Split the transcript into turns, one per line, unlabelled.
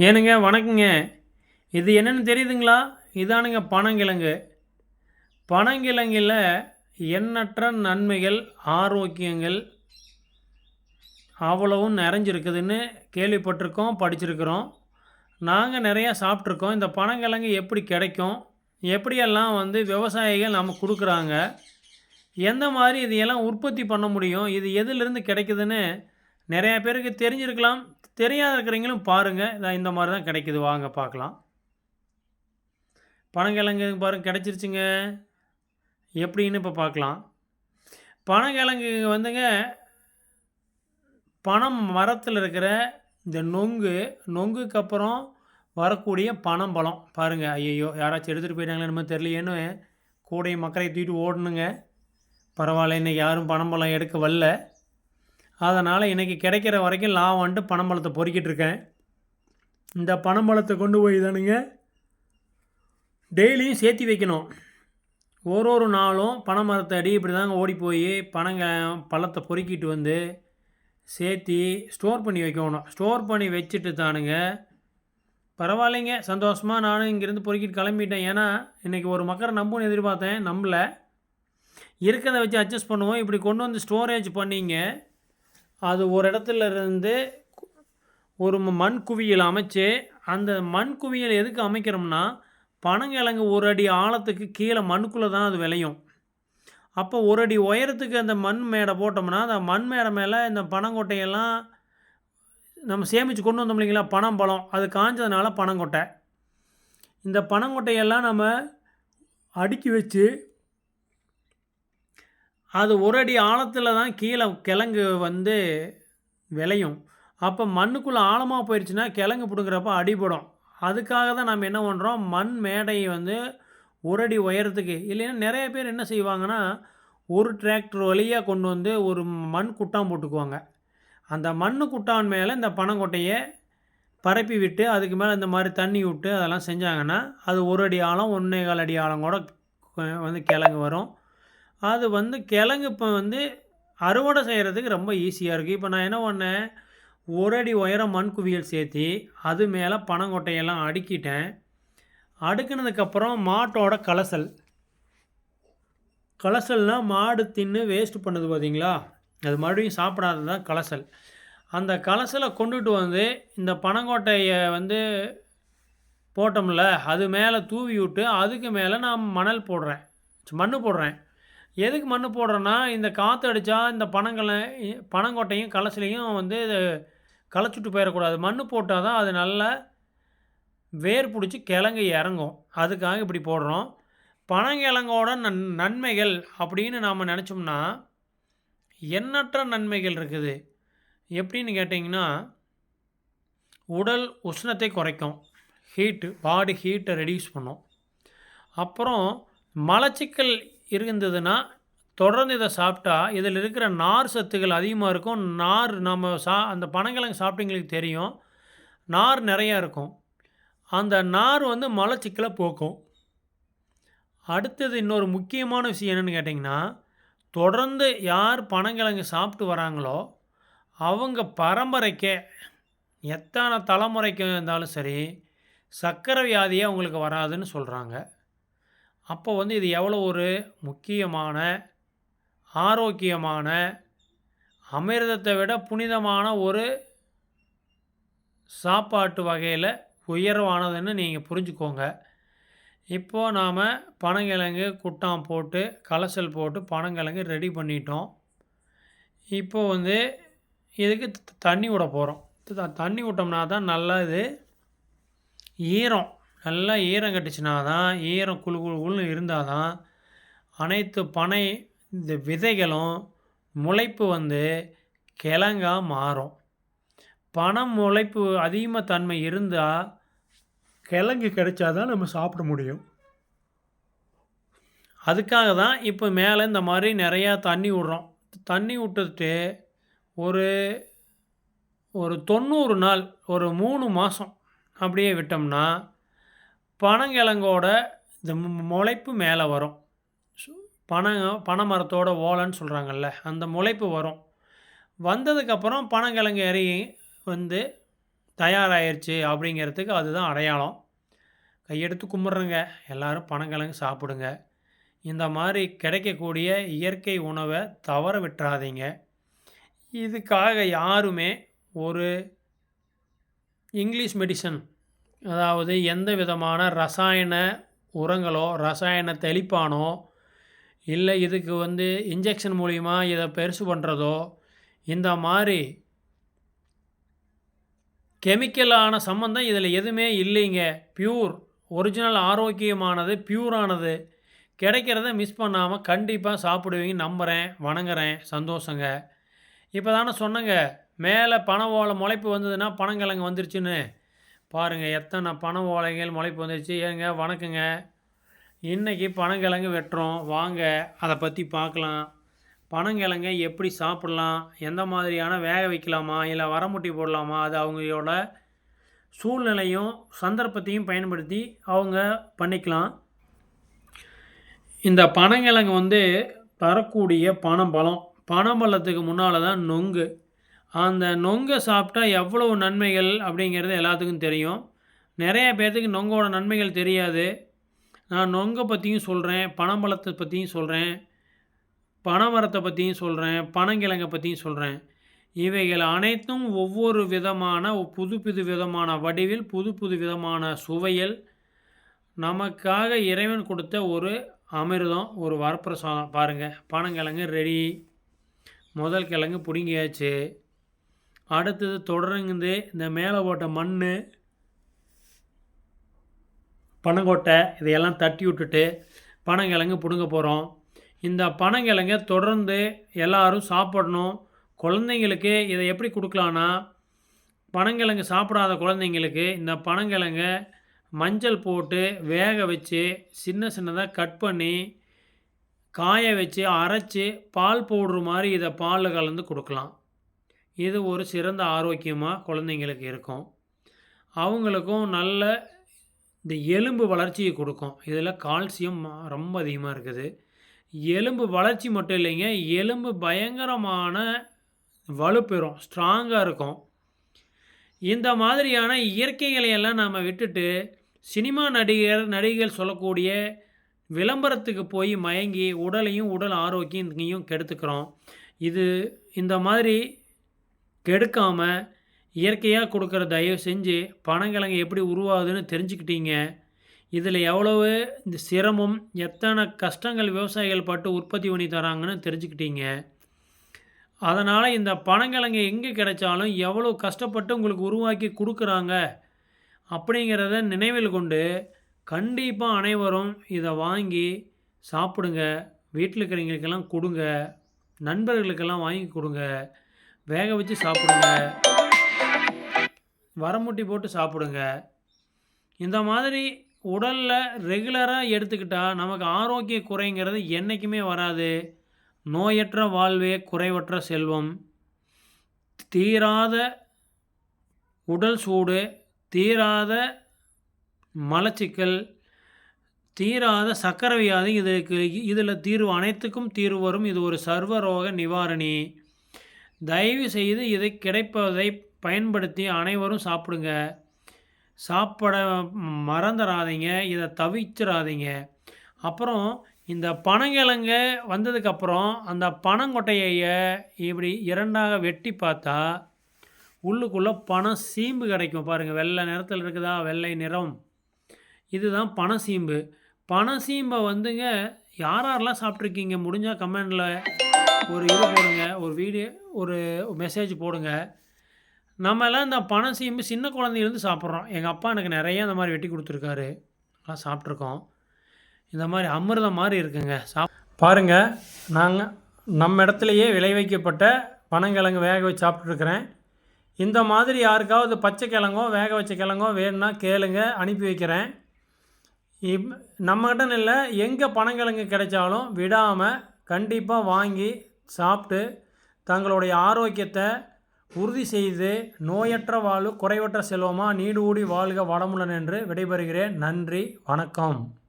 ஏனுங்க வணக்கங்க. இது என்னென்னு தெரியுதுங்களா? இதானுங்க பனங்கிழங்கு. பனங்கிழங்கில் எண்ணற்ற நன்மைகள் ஆரோக்கியங்கள் அவ்வளவும் நிறைஞ்சிருக்குதுன்னு கேள்விப்பட்டிருக்கோம் படிச்சிருக்கிறோம். நாங்கள் நிறையா சாப்பிட்ருக்கோம் இந்த பனங்கிழங்கு எப்படி கிடைக்கும்? எப்படியெல்லாம் வந்து விவசாயிகள் நம்ம கொடுக்குறாங்க? எந்த மாதிரி இதையெல்லாம் உற்பத்தி பண்ண முடியும்? இது எதிலிருந்து கிடைக்குதுன்னு நிறையா பேருக்கு தெரிஞ்சிருக்கலாம் தெரியாத இருக்கிறவங்களும் பாருங்கள் இதான் இந்த மாதிரி தான் கிடைக்குது. வாங்க பார்க்கலாம். பனங்கிழங்கு பாருங்க கிடச்சிருச்சுங்க. எப்படின்னு இப்போ பார்க்கலாம். பனங்கிழங்கு வந்துங்க பனம் மரத்தில் இருக்கிற இந்த நொங்கு நொங்குக்கு அப்புறம் வரக்கூடிய பனம்பழம் பாருங்கள் ஐயையோ யாராச்சும் எடுத்துகிட்டு போயிட்டாங்களே என்னமோ தெரியலையேன்னு கூடைய மக்களை தூக்கிட்டு ஓடணுங்க. பரவாயில்ல இன்றைக்கி யாரும் பனம்பழம் எடுக்க வரல அதனால் இன்றைக்கி கிடைக்கிற வரைக்கும் லாபம் வந்துட்டு பனம்பழத்தை பொறுக்கிட்டு இருக்கேன். இந்த பனம்பழத்தை கொண்டு போய் தானுங்க டெய்லியும் சேர்த்தி வைக்கணும். ஒரு ஒரு நாளும் பனை மரத்தை அடி இப்படி தாங்க ஓடி போய் பனங்க பழத்தை பொறுக்கிட்டு வந்து சேர்த்தி ஸ்டோர் பண்ணி வைக்கணும். ஸ்டோர் பண்ணி வச்சுட்டு தானுங்க. பரவாயில்லைங்க சந்தோஷமாக நானும் இங்கேருந்து பொறுக்கிட்டு கிளம்பிட்டேன். ஏன்னா இன்றைக்கி ஒரு மக்கரை நம்புன்னு எதிர்பார்த்தேன் நம்பல. இருக்கிறத வச்சு அட்ஜஸ்ட் பண்ணுவோம். இப்படி கொண்டு வந்து ஸ்டோரேஜ் பண்ணிங்க. அது ஒரு இடத்துல இருந்து ஒரு மண் குவியல் அமைச்சு அந்த மண் குவியல் எதுக்கு அமைக்கிறோம்னா பனங்கிழங்கு ஒரு அடி ஆழத்துக்கு கீழே மண்ணுக்குள்ளே தான் அது விளையும். அப்போ ஒரு அடி உயரத்துக்கு அந்த மண் மேடை போட்டோம்னா அந்த மண் மேடை மேலே இந்த பனங்கொட்டையெல்லாம் நம்ம சேமித்து கொண்டு வந்தோம் இல்லைங்களா பனம் பழம் அது காஞ்சதுனால பனங்கொட்டை. இந்த பனங்கொட்டையெல்லாம் நம்ம அடுக்கி வச்சு அது ஒரு அடி ஆழத்தில் தான் கீழே கிழங்கு வந்து விளையும். அப்போ மண்ணுக்குள்ளே ஆழமாக போயிடுச்சுன்னா கிழங்கு பிடுங்குறப்ப அடிபடும். அதுக்காக தான் நம்ம என்ன பண்ணுறோம் மண் மேடையை வந்து ஒரு அடி உயரத்துக்கு. இல்லைன்னா நிறைய பேர் என்ன செய்வாங்கன்னா ஒரு டிராக்டர் வழியாக கொண்டு வந்து ஒரு மண் குட்டான் போட்டுக்குவாங்க. அந்த மண் குட்டான் மேலே இந்த பனங்கொட்டையை பரப்பி விட்டு அதுக்கு மேலே இந்த மாதிரி தண்ணி விட்டு அதெல்லாம் செஞ்சாங்கன்னா அது ஒரு அடி ஆழம் ஒன்றே கால் அடி ஆழம் கூட வந்து கிழங்கு வரும். அது வந்து கிழங்கு இப்போ வந்து அறுவடை செய்கிறதுக்கு ரொம்ப ஈஸியாக இருக்குது இப்போ நான் என்ன பண்ணேன்? ஒரு அடி உயரம் மண் குவியல் சேர்த்தி அது மேலே பனங்கொட்டையெல்லாம் அடுக்கிட்டேன். அடுக்கினதுக்கப்புறம் மாட்டோட கலசல். கலசல்னால் மாடு தின்னு வேஸ்ட் பண்ணுது பார்த்தீங்களா அது மறுபடியும் சாப்பிடாதது தான் கலசல். அந்த கலசலை கொண்டுட்டு வந்து இந்த பனங்கொட்டையை வந்து போட்டோம்ல அது மேலே தூவி விட்டு அதுக்கு மேலே நான் மணல் போடுறேன். மண் போடுறேன். எதுக்கு மண் போடுறோன்னா இந்த காற்று அடித்தா இந்த பனங்களை பனங்கொட்டையும் கலசலையும் வந்து களைச்சுட்டு போயிடக்கூடாது. மண் போட்டால் தான் அது நல்லா வேர் பிடிச்சி கிழங்கு இறங்கும். அதுக்காக இப்படி போடுறோம். பனங்கிழங்கோட நன் நன்மைகள் அப்படின்னு நாம் நினச்சோம்னா எண்ணற்ற நன்மைகள் இருக்குது. எப்படின்னு கேட்டிங்கன்னா உடல் உஷ்ணத்தை குறைக்கும். ஹீட்டு பாடி ஹீட்டை ரெடியூஸ் பண்ணும். அப்புறம் மலச்சிக்கல் இருந்ததுன்னா தொடர்ந்து இதை சாப்பிட்டா இதில் இருக்கிற நார் சத்துக்கள் அதிகமாக இருக்கும். நார் நம்ம சா அந்த பனங்கிழங்கு சாப்பிட்டீங்களுக்கு தெரியும். நார் நிறையா இருக்கும். அந்த நார் வந்து மலச்சிக்கலை போக்கும். அடுத்தது இன்னொரு முக்கியமான விஷயம் என்னென்னு கேட்டிங்கன்னா தொடர்ந்து யார் பனங்கிழங்கு சாப்பிட்டு வராங்களோ அவங்க பரம்பரைக்கே எத்தனை தலைமுறைக்கு இருந்தாலும் சரி சர்க்கரை வியாதியே அவங்களுக்கு வராதுன்னு சொல்கிறாங்க அப்போ வந்து இது எவ்வளோ ஒரு முக்கியமான ஆரோக்கியமான அமிர்தத்தை விட புனிதமான ஒரு சாப்பாட்டு வகையில் உயர்வானதுன்னு நீங்கள் புரிஞ்சுக்கோங்க. இப்போது நாம் பனங்கிழங்கு குட்டான் போட்டு கலசல் போட்டு பனங்கிழங்கு ரெடி பண்ணிட்டோம். இப்போ வந்து இதுக்கு த- தண்ணி விட போகிறோம் தண்ணி விட்டோம்னா தான் நல்லா இது ஈரம். நல்லா ஈரம் கட்டுச்சுனா தான் ஈரம் குழு குழு குழுன்னு இருந்தால் தான் அனைத்து பனை இந்த விதைகளும் முளைப்பு வந்து கிழங்கா மாறும். பணம் முளைப்பு அதிகமாக தன்மை இருந்தால் கிழங்கு கிடைச்சா தான் நம்ம சாப்பிட முடியும். அதுக்காக தான் இப்போ மேலே இந்த மாதிரி நிறையா தண்ணி விட்றோம். தண்ணி விட்டுட்டு ஒரு ஒரு தொண்ணூறு நாள் ஒரு மூணு மாதம் அப்படியே விட்டோம்னா பனங்கிழங்கோட இந்த முளைப்பு மேலே வரும். சு- பனை பனை மரத்தோட ஓலைன்னு சொல்கிறாங்கல்ல அந்த முளைப்பு வரும். வந்ததுக்கப்புறம் பனங்கிழங்கு இறங்கி வந்து தயாராகிருச்சு அப்படிங்கிறதுக்கு அதுதான் அடையாளம். கையெடுத்து கும்பிட்றேங்க. எல்லோரும் பனங்கிழங்கு சாப்பிடுங்க. இந்த மாதிரி கிடைக்கக்கூடிய இயற்கை உணவை தவற விட்டுறாதீங்க. இதுக்காக யாருமே ஒரு இங்கிலீஷ் மெடிசன் அதாவது எந்த விதமான ரசாயன உரங்களோ ரசாயன தெளிப்பானோ இல்லை இதுக்கு வந்து இன்ஜெக்ஷன் மூலிமா இதை பெருசு பண்ணுறதோ இந்த மாதிரி கெமிக்கலான சம்மந்தம் இதில் எதுவுமே இல்லைங்க. பியூர் ஒரிஜினல் ஆரோக்கியமானது பியூரானது கிடைக்கிறத மிஸ் பண்ணாமல் கண்டிப்பாக சாப்பிடுவீங்க. நம்புகிறேன் வணங்குறேன் சந்தோஷங்க. இப்போ தானே சொன்னங்க மேலே பனை ஓலை முளைப்பு வந்ததுன்னா பனங்கிழங்கு வந்துருச்சுன்னு. பாருங்கள் எத்தனை பனை ஓலைகள் முளைப்பு வந்துருச்சு. ஏங்க வணக்கங்க. இன்றைக்கி பனங்கிழங்கு வெட்டுறோம். வாங்க அதை பற்றி பார்க்கலாம். பனங்கிழங்கை எப்படி சாப்பிட்லாம்? எந்த மாதிரியான வேக வைக்கலாமா? இல்லை வரமுட்டி போடலாமா? அது அவங்களோட சூழ்நிலையும் சந்தர்ப்பத்தையும் பயன்படுத்தி அவங்க பண்ணிக்கலாம். இந்த பனங்கிழங்கு வந்து தரக்கூடிய பனம்பழம். பனம்பழத்துக்கு முன்னால் தான் நொங்கு. அந்த நொங்கை சாப்பிட்டா எவ்வளவு நன்மைகள் அப்படிங்கிறது எல்லாத்துக்கும் தெரியும். நிறைய பேர்த்துக்கு நொங்கோட நன்மைகள் தெரியாது. நான் நொங்கை பற்றியும் சொல்கிறேன் பனம்பழத்தை பற்றியும் சொல்கிறேன் பனைமரத்தை பற்றியும் சொல்கிறேன் பனங்கிழங்கை பற்றியும் சொல்கிறேன் இவைகள் அனைத்தும் ஒவ்வொரு விதமான புது புது விதமான வடிவில் புது புது விதமான சுவையில் நமக்காக இறைவன் கொடுத்த ஒரு அமிர்தம் ஒரு வரப்பிரசாதம். பாருங்கள் பனங்கிழங்கு ரெடி முதல் கிழங்கு பிடுங்கியாச்சு. அடுத்தது தொடருங்குது இந்த மேலே போட்ட மண் பனங்கொட்டை இதையெல்லாம் தட்டி விட்டுட்டு பனங்கிழங்கு பிடுங்க போகிறோம் இந்த பனங்கிழங்க தொடர்ந்து எல்லோரும் சாப்பிடணும். குழந்தைங்களுக்கு இதை எப்படி கொடுக்கலான்னா பனங்கிழங்கு சாப்பிடாத குழந்தைங்களுக்கு இந்த பனங்கிழங்க மஞ்சள் போட்டு வேக வச்சு சின்ன சின்னதாக கட் பண்ணி காய வச்சு அரைச்சி பால் பவுட்ரு மாதிரி இதை பாலில் கலந்து கொடுக்கலாம். இது ஒரு சிறந்த ஆரோக்கியமாக குழந்தைங்களுக்கு இருக்கும். அவங்களுக்கும் நல்ல இந்த எலும்பு வளர்ச்சியை கொடுக்கும். இதில் கால்சியம் ரொம்ப அதிகமாக இருக்குது. எலும்பு வளர்ச்சி மட்டும் இல்லைங்க எலும்பு பயங்கரமான வலுப்பெறும் ஸ்ட்ராங்காக இருக்கும். இந்த மாதிரியான இயற்கைகளை எல்லாம் நாம் விட்டுட்டு சினிமா நடிகர் நடிகைகள் சொல்லக்கூடிய விளம்பரத்துக்கு போய் மயங்கி உடலையும் உடல் ஆரோக்கியத்தையும் கெடுத்துக்கிறோம். இது இந்த மாதிரி கெடுக்காமல் இயற்கையாக கொடுக்குற தயவு செஞ்சு பனங்கிழங்கு எப்படி உருவாகுதுன்னு தெரிஞ்சுக்கிட்டீங்க. இதில் எவ்வளவு இந்த சிரமம் எத்தனை கஷ்டங்கள் விவசாயிகள் பட்டு உற்பத்தி பண்ணி தராங்கன்னு தெரிஞ்சுக்கிட்டீங்க. அதனால் இந்த பனங்கிழங்கு எங்கே கிடைச்சாலும் எவ்வளோ கஷ்டப்பட்டு உங்களுக்கு உருவாக்கி கொடுக்குறாங்க அப்படிங்கிறத நினைவில் கொண்டு கண்டிப்பாக அனைவரும் இதை வாங்கி சாப்பிடுங்க. வீட்டில் இருக்கிறவங்களுக்கெல்லாம் கொடுங்க. நண்பர்களுக்கெல்லாம் வாங்கி கொடுங்க. வேக வச்சு சாப்பிடுங்க. வரமுட்டி போட்டு சாப்பிடுங்க. இந்த மாதிரி உடலில் ரெகுலராக எடுத்துக்கிட்டால் நமக்கு ஆரோக்கிய குறைங்கிறது என்றைக்குமே வராது. நோயற்ற வாழ்வே குறைவற்ற செல்வம். தீராத உடல் சூடு தீராத மலச்சிக்கல் தீராத சக்கரை வியாதி இதற்கு இதில் தீர்வு அனைத்துக்கும் தீர்வு வரும். இது ஒரு சர்வரோக நிவாரணி. தயவு செய்து இதை கிடைப்பதை பயன்படுத்தி அனைவரும் சாப்பிடுங்க. சாப்பிட மறந்துடாதீங்க இதை தவிச்சிடாதீங்க அப்புறம் இந்த பனங்கிழங்க வந்ததுக்கப்புறம் அந்த பனங்கொட்டையை இப்படி இரண்டாக வெட்டி பார்த்தா உள்ளுக்குள்ளே பணம் சீம்பு கிடைக்கும். பாருங்கள் வெள்ளை நிறத்தில் இருக்குதா? வெள்ளை நிறம். இதுதான் பனசீம்பு பனசீம்பை வந்துங்க யார் யாரெல்லாம் சாப்பிட்ருக்கீங்க முடிஞ்சால் கமெண்டில் ஒரு இது போடுங்க ஒரு வீடியோ ஒரு மெசேஜ் போடுங்க. நம்ம எல்லாம் இந்த பணம் செய்யும்போது சின்ன குழந்தையிலேருந்து சாப்பிட்றோம். எங்கள் அப்பா எனக்கு நிறைய இந்த மாதிரி வெட்டி கொடுத்துருக்காரு. எல்லாம் சாப்பிட்ருக்கோம் இந்த மாதிரி அமிர்தம் மாதிரி இருக்குங்க. சாப் பாருங்கள் நாங்கள் நம்ம இடத்துலையே விளை வைக்கப்பட்ட பனங்கிழங்கு வேக வச்சு சாப்பிட்ருக்குறேன் இந்த மாதிரி யாருக்காவது பச்சை கிழங்கோ வேக வச்ச கிழங்கோ வேணும்னா கேளுங்க அனுப்பி வைக்கிறேன். இப் நம்மகிட்ட இல்லை எங்கே பனங்கிழங்கு கிடைச்சாலும் விடாமல் கண்டிப்பாக வாங்கி சாப்பிட்டு தங்களுடைய ஆரோக்கியத்தை உறுதி செய்து நோயற்ற வாழ்வு குறைவற்ற செல்வமாக நீடு ஊடி வாழ்க வளமுடன் என்று விடைபெறுகிறேன். நன்றி வணக்கம்.